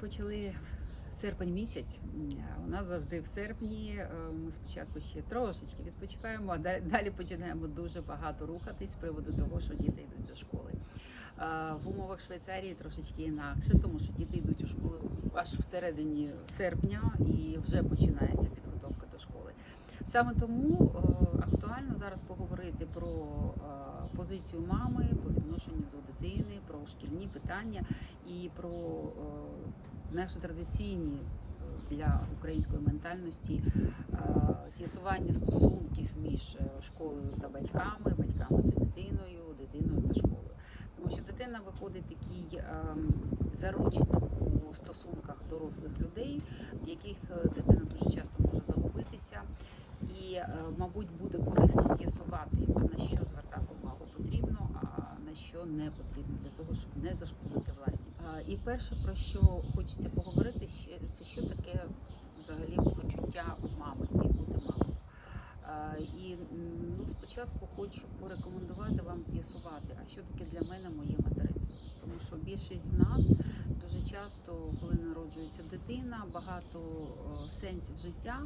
почали серпень місяць. У нас завжди в серпні. е, Ми спочатку ще трошечки відпочиваємо, а далі- починаємо дуже багато рухатись з приводу того, що діти йдуть до школи. В умовах Швейцарії трошечки інакше, тому що діти йдуть у школу аж всередині серпня і вже починається підготовка до школи. Саме тому е, актуально зараз поговорити про е, позицію мами по відношенню до дитини, про шкільні питання і про наші традиційні для української ментальності е, з'ясування стосунків між е, школою та батьками, батьками та дитиною, дитиною та школою. Тому що дитина виходить такий ем, заручник у стосунках дорослих людей, в яких е, дитина дуже часто може загубитися. І, мабуть, буде корисно з'ясувати, на що звертати увагу потрібно, а на що не потрібно для того, щоб не зашкодити власні. І перше, про що хочеться поговорити, це що таке взагалі почуття мами і бути мамою. І ну, спочатку хочу порекомендувати вам з'ясувати, а що таке для мене моє материнство. Тому що більшість з нас дуже часто, коли народжується дитина, багато сенсів життя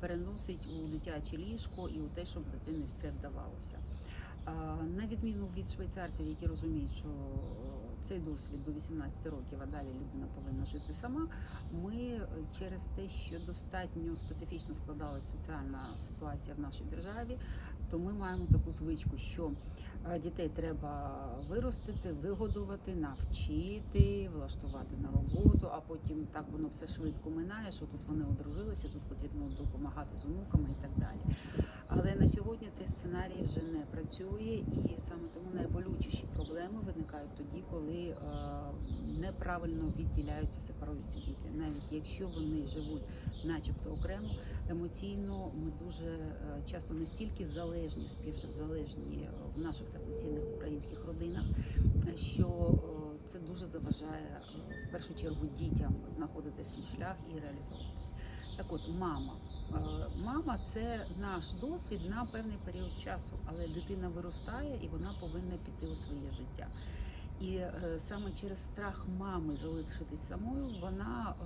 переносить у дитяче ліжко і у те, щоб в дитини все вдавалося. На відміну від швейцарців, які розуміють, що цей досвід до 18 років, а далі людина повинна жити сама. Ми е, через те, що достатньо специфічно складалася соціальна ситуація в нашій державі, то ми маємо таку звичку, що е, дітей треба виростити, вигодувати, навчити, влаштувати на роботу, а потім так воно все швидко минає, що тут вони одружилися, тут потрібно допомагати з онуками і так далі. Але на сьогодні цей сценарій вже не працює, і саме тому найболючіші проблеми виникають тоді, коли е, неправильно відділяються, сепаруються діти. Навіть якщо вони живуть, начебто окремо, емоційно ми дуже е, часто настільки залежні, співзалежні е, в наших традиційних українських родинах, що це дуже заважає в першу чергу дітям знаходити свій шлях і реалізовуватися. Так от, мама. Е, Мама це наш досвід на певний період часу, але дитина виростає і вона повинна піти у своє життя. І е, саме через страх мами залишитись самою, вона е,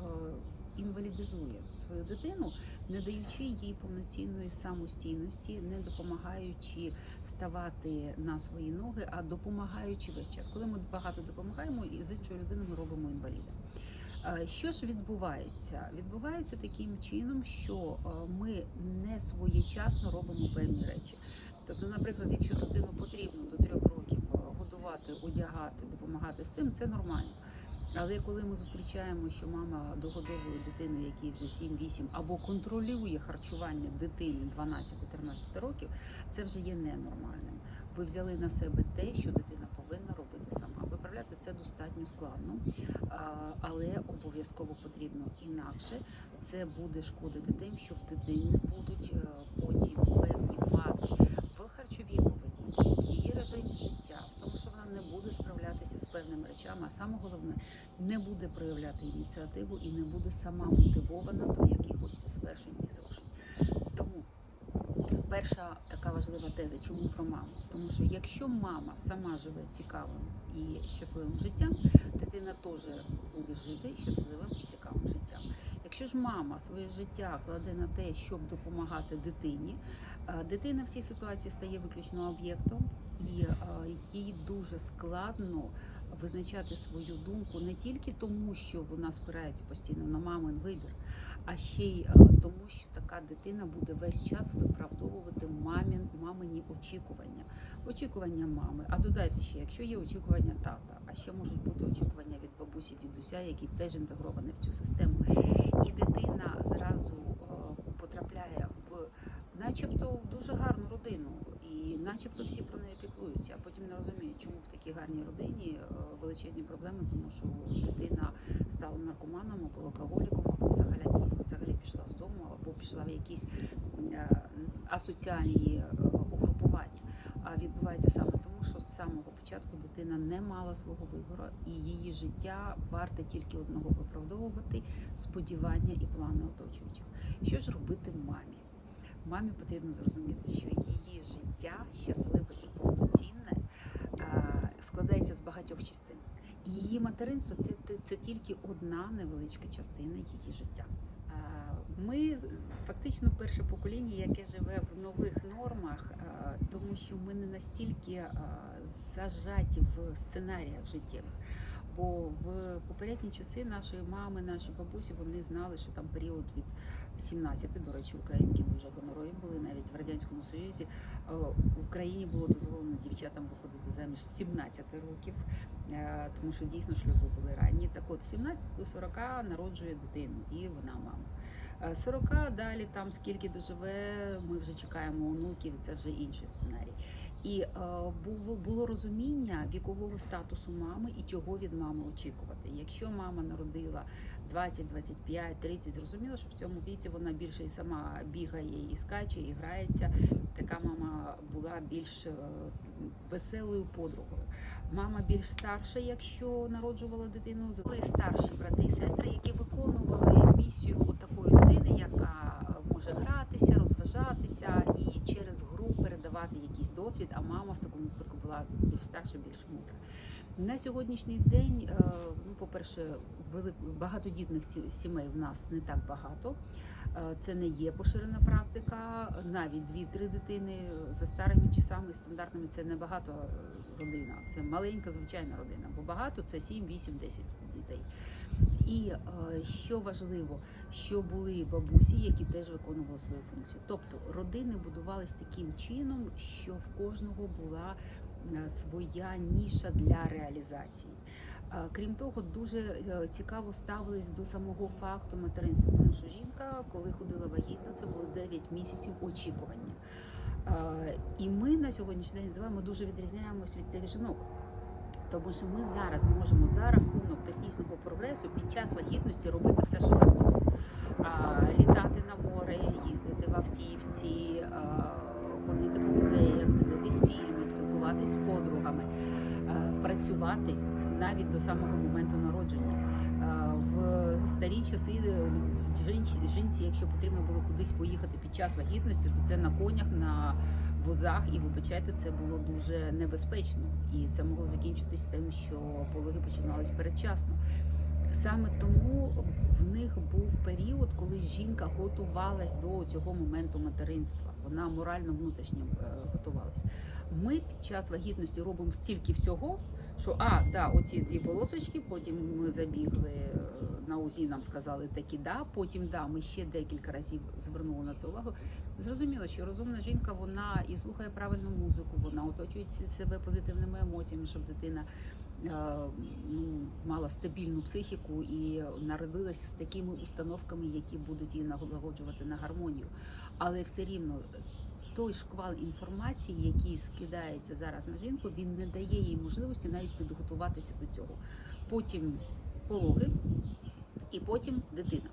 інвалідизує свою дитину, не даючи їй повноцінної самостійності, не допомагаючи ставати на свої ноги, а допомагаючи весь час. Коли ми багато допомагаємо, і з іншою людиною ми робимо інваліда. Що ж відбувається? Відбувається таким чином, що е, ми не своєчасно робимо певні речі. Тобто, наприклад, якщо дитину потрібно до трьох років е, годувати, одягати, допомагати з цим, це нормально. Але коли ми зустрічаємо, що мама догодовує дитину, якій вже 7-8, або контролює харчування дитини 12-13 років, це вже є ненормальним. Ви взяли на себе те, що дитина повинна робити сама. Виправляти це достатньо складно, але обов'язково потрібно. Інакше це буде шкодити тим, що в дитини будуть е, потім певні вади в харчовій поведінці, в її режимі життя, в тому, що вона не буде справлятися з певними речами, а саме головне не буде проявляти ініціативу і не буде сама мотивована до якихось звершень і зрушень. Перша така важлива теза, чому про маму? Тому що якщо мама сама живе цікавим і щасливим життям, дитина теж буде жити щасливим і цікавим життям. Якщо ж мама своє життя кладе на те, щоб допомагати дитині, е, дитина в цій ситуації стає виключно об'єктом, і е, їй дуже складно визначати свою думку не тільки тому, що вона спирається постійно на мамин вибір, а ще й е, тому, що така дитина буде весь час виправдовувати мамін, мамині очікування, очікування мами. А додайте ще, якщо є очікування тата, а ще можуть бути очікування від бабусі, дідуся, які теж інтегровані в цю систему, і дитина зразу е, потрапляє в, начебто, в дуже гарну родину, і начебто всі про неї піклуються, а потім не розуміють, чому в такій гарній родині е, величезні проблеми, тому що дитина стала наркоманом або алкоголіком, або взагалі взагалі пішла з дому, або пішла в якісь е, асоціальні е, угрупування. А відбувається саме тому, що з самого початку дитина не мала свого вибору, і її життя варте тільки одного виправдовувати сподівання і плани оточуючих. Що ж робити мамі? Мамі потрібно зрозуміти, що її життя щасливе і повноцінне е, складається з багатьох частин. Її материнство це- тільки одна невеличка частина її життя. Е, Ми фактично перше покоління, яке живе в нових нормах, е, тому що ми не настільки е, зажаті в сценаріях життєвих. Бо в попередні часи нашої мами, наші бабусі, вони знали, що там період від 17, до речі, українки дуже гонорові були навіть в радянському союзі. В Україні було дозволено дівчатам виходити заміж з 17 років, тому що дійсно шлюби були ранні. Так от, 17 до 40 народжує дитину, і вона мама. Е, 40 далі там скільки доживе, ми вже чекаємо онуків, це вже інший сценарій. І е, було, було розуміння вікового статусу мами і чого від мами очікувати. Якщо мама народила 20, 25, 30, зрозуміло, що в цьому віці вона більше і сама бігає і скаче, і грається. Така мама була більш е, веселою подругою. Мама більш старша, якщо народжувала дитину, були старші брати і сестри, які виконували місію от такої людини, яка е, може гратися, розважатися і через гру передавати якийсь досвід. А мама в такому випадку була більш старша, більш мудра. На сьогоднішній день, е, ну, по-перше, багатодітних сімей в нас не так багато. Е, Це не є поширена практика. Навіть дві-три дитини за старими часами стандартними це не багато е, родина. Це маленька звичайна родина, бо багато це 7, 8, 10 дітей. І що важливо, що були бабусі, які теж виконували свою функцію. Тобто родини будувались таким чином, що в кожного була своя ніша для реалізації. Е, Крім того, дуже е, цікаво ставились до самого факту материнства, тому що жінка, коли ходила вагітна, це було 9 місяців очікування. Е, І ми на сьогоднішній день з вами дуже відрізняємось від тих жінок. Тому що ми зараз можемо за рахунок технічного прогресу під час вагітності робити все, що завгодно. Літати на море, їздити в автівці, ходити по музеях, дивитись фільми, спілкуватись з подругами, працювати навіть до самого моменту народження. В старі часи е, жінці, якщо потрібно було кудись поїхати під час вагітності, то це на конях, на возах, і вибачайте, це було дуже небезпечно, і це могло закінчитись тим, що пологи починались передчасно. Саме тому в них був період, коли жінка готувалась до цього моменту материнства. Вона морально внутрішньо е, готувалась. Ми під час вагітності робимо стільки всього, що а, да, оці дві полосочки, потім ми забігли е, на УЗІ, нам сказали такі да, потім да, ми ще декілька разів звернули на це увагу. Зрозуміло, що розумна жінка вона і слухає правильну музику, вона оточує себе позитивними емоціями, щоб дитина ну, мала стабільну психіку і народилася з такими установками, які будуть її налагоджувати на гармонію. Але все рівно той шквал інформації, який скидається зараз на жінку, він не дає їй можливості навіть підготуватися до цього. Потім пологи і потім дитина.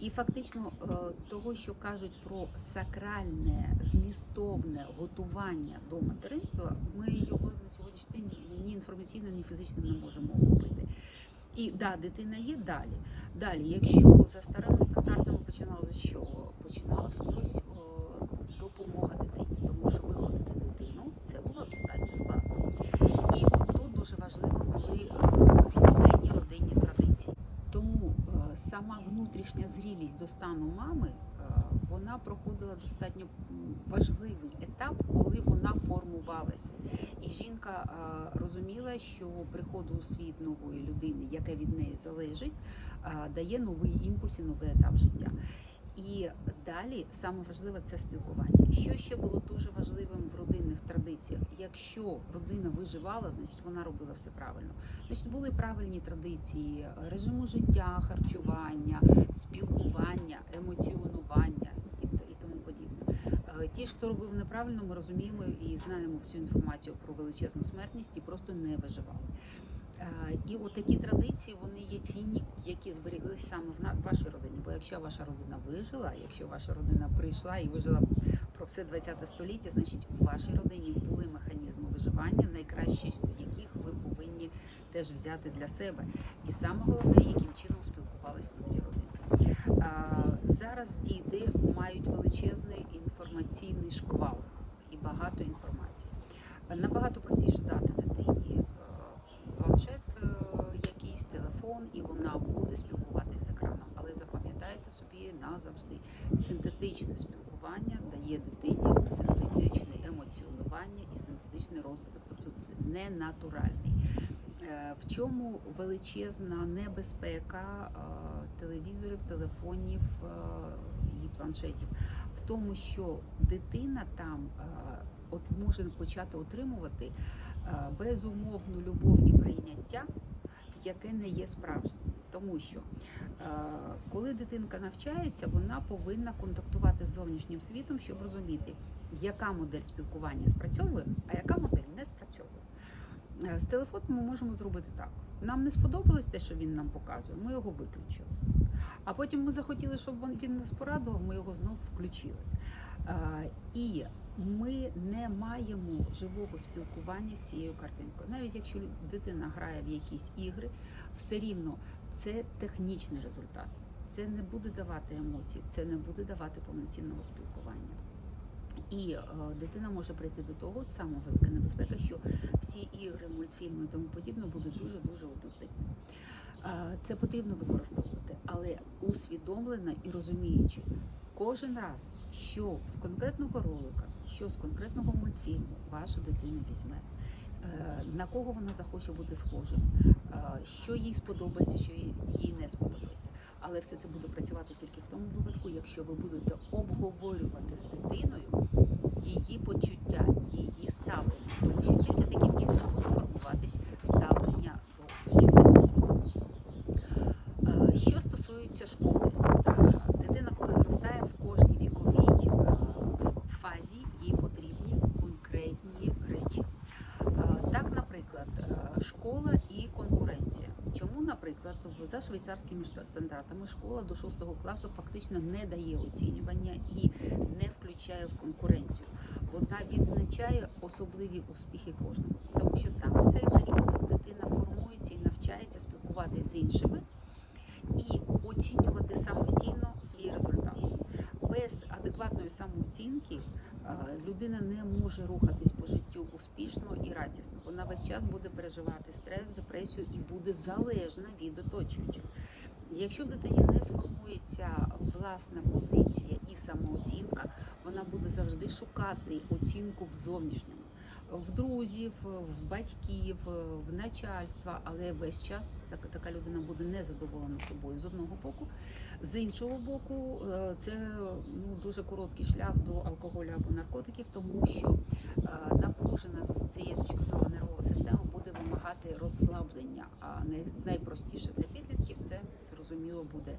І фактично е, того, що кажуть про сакральне, змістовне готування до материнства, ми його на сьогоднішній день ні інформаційно, ні фізично не можемо охопити. І да, дитина є далі. Далі, якщо за старими стандартами починали з чого? Починала хтось допомога дитині, тому що виходити дитину це було достатньо складно. І от тут дуже важливо були е, сімейні родинні традиції. Тому е, сама внутрішня зрілість до стану мами е, вона проходила достатньо важливий етап, коли вона формувалася. І жінка е, розуміла, що приходу у світ нової людини, яке від неї залежить, е, дає новий імпульс і новий етап життя. І далі саме важливе це спілкування. Що ще було дуже важливим в родинних традиціях? Якщо родина виживала, значить вона робила все правильно. Значить, були правильні традиції режиму життя, харчування, спілкування, емоціонування і, тому подібне. Е, Ті ж, хто робив неправильно, ми розуміємо і знаємо всю інформацію про величезну смертність і просто не виживали. Е, І от такі традиції вони є цінні, які зберіглися саме в вашій родині. Бо якщо ваша родина вижила, якщо ваша родина прийшла і вижила про все 20 століття, значить у вашій родині були механізми виживання, найкращі з яких ви повинні теж взяти для себе. І саме головне, яким чином спілкувались внутрі родини. А, Зараз діти мають величезний інформаційний шквал і багато інформації. Набагато простіше дати і вона буде спілкуватись з екраном. Але запам'ятайте собі назавжди. Синтетичне спілкування дає дитині синтетичне емоціонування і синтетичний розвиток, тобто це не натуральний. Е, в чому величезна небезпека е, телевізорів, телефонів е, і планшетів? В тому, що дитина там от може почати отримувати безумовну любов і прийняття яке не є справжнім. Тому що е, коли дитинка навчається, вона повинна контактувати з зовнішнім світом, щоб розуміти, яка модель спілкування спрацьовує, а яка модель не спрацьовує. Е, З телефоном ми можемо зробити так. Нам не сподобалось те, що він нам показує, ми його виключили. А потім ми захотіли, щоб він- нас порадував, ми його знов включили. Е, І ми не маємо живого спілкування з цією картинкою. Навіть якщо дитина грає в якісь ігри, все рівно це технічний результат. Це не буде давати емоцій, це не буде давати повноцінного спілкування. І е, дитина може прийти до того саме велика небезпека, що всі ігри, мультфільми і тому подібне будуть дуже дуже однотипні. Е, Це потрібно використовувати, але усвідомлено і розуміючи кожен раз, що з конкретного ролика, що з конкретного мультфільму ваша дитина візьме, е, на кого вона захоче бути схожим, е, що їй сподобається, що їй не сподобається. Але все це буде працювати тільки в тому випадку, якщо ви будете обговорювати з дитиною її почуття, її ставлення, тому що тільки таким чином буде формуватись ставлення до оточуючого світу. Е, Що стосується школи, е, дитина, коли зростає в кожній віковій е, фазі, їй потрібні конкретні речі. Е, Так, наприклад, е, школа і конкуренція. Чому, наприклад, за швейцарськими стандартами школа до 6 класу фактично не дає оцінювання і не включає в конкуренцію. Вона відзначає особливі успіхи кожного, тому що саме в цей період дитина формується і навчається спілкуватися з іншими і оцінювати самостійно свій результат. Без адекватної самооцінки людина не може рухатись життю успішно і радісно. Вона весь час буде переживати стрес, депресію і буде залежна від оточуючих. Якщо в дитині не сформується власна позиція і самооцінка, вона буде завжди шукати оцінку в зовнішньому. В друзів, в батьків, в начальства, але весь час така- людина буде незадоволена собою з одного боку. З іншого боку, е, це ну дуже короткий шлях до алкоголю або наркотиків, тому що напружена з цієї точки нервова система буде вимагати розслаблення. А найпростіше для підлітків це зрозуміло буде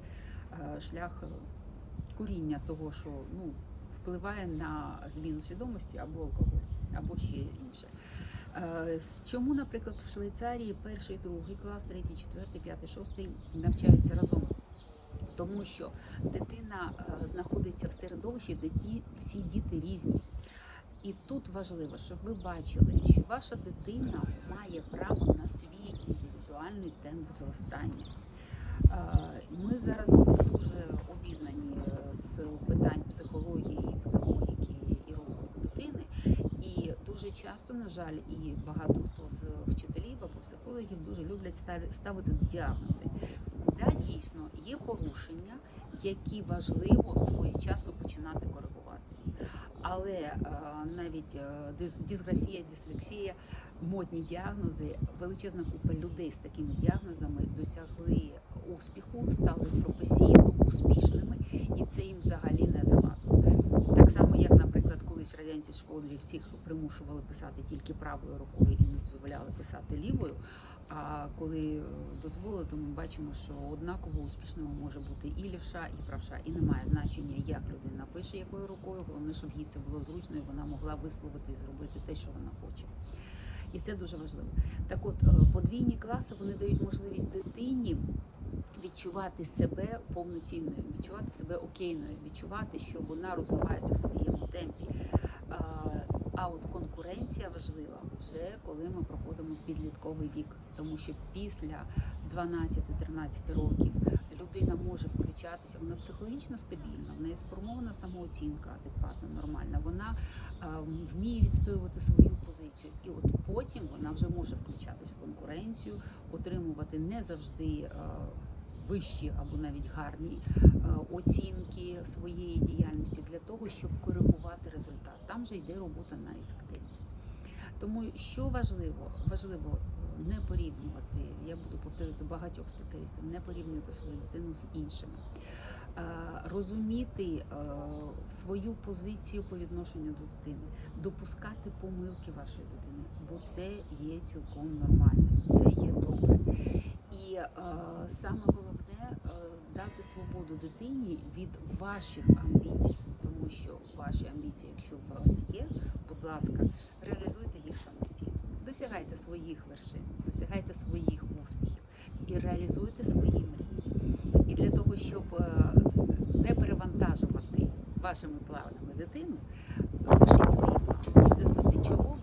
е, шлях е, куріння того, що ну впливає на зміну свідомості або алкоголь, або ще інше. Е, Чому, наприклад, в Швейцарії перший, другий клас, третій, четвертий, п'ятий, шостий навчаються разом? Тому що дитина знаходиться в середовищі, де всі діти різні. І тут важливо, щоб ви бачили, що ваша дитина має право на свій індивідуальний темп зростання. Ми зараз дуже обізнані е, з питань психології, педагогіки і розвитку дитини. І дуже часто, на жаль, і багато хто з вчителів або психологів дуже люблять ставити діагнози. Да, дійсно, є порушення, які важливо своєчасно починати коригувати. Але е, навіть е, дисграфія, дислексія, модні діагнози, величезна купа людей з такими діагнозами досягли успіху, стали професійно успішними, і це їм взагалі не завадило. Так само, як, наприклад, колись радянські школі всіх примушували писати тільки правою рукою і не дозволяли писати лівою. А коли е, дозволили, то ми бачимо, що однаково успішними може бути і лівша, і правша, і немає значення, як людина пише якою рукою. Головне, щоб їй це було зручно, і вона могла висловити і зробити те, що вона хоче. І це дуже важливо. Так от, е, подвійні класи вони дають можливість дитині відчувати себе повноцінною, відчувати себе окейною, відчувати, що вона розвивається в своєму темпі. А, А от конкуренція важлива вже коли ми проходимо підлітковий вік, тому що після 12-13 років людина може включатися, вона психологічно стабільна, в неї сформована самооцінка адекватна, нормальна. Вона вміє відстоювати свою позицію, і от потім вона вже може включатись в конкуренцію, отримувати не завжди. вищі або навіть гарні оцінки своєї діяльності для того, щоб коригувати результат. Там же йде робота на ефективність. Тому що важливо, важливо не порівнювати. Я буду повторювати багатьох спеціалістів, не порівнювати свою дитину з іншими. Розуміти е, свою позицію по відношенню до дитини, допускати помилки вашої дитини, бо це є цілком нормально, це є добре. І е, саме головне е, дати свободу дитині від ваших амбіцій, тому що ваші амбіції, якщо у вас є, будь ласка, реалізуйте їх самостійно. Досягайте своїх вершин, досягайте своїх успіхів і реалізуйте свої мрії. І для того, щоб е, не перевантажувати вашими планами дитину, пишіть свої плани і з'ясуйте, чого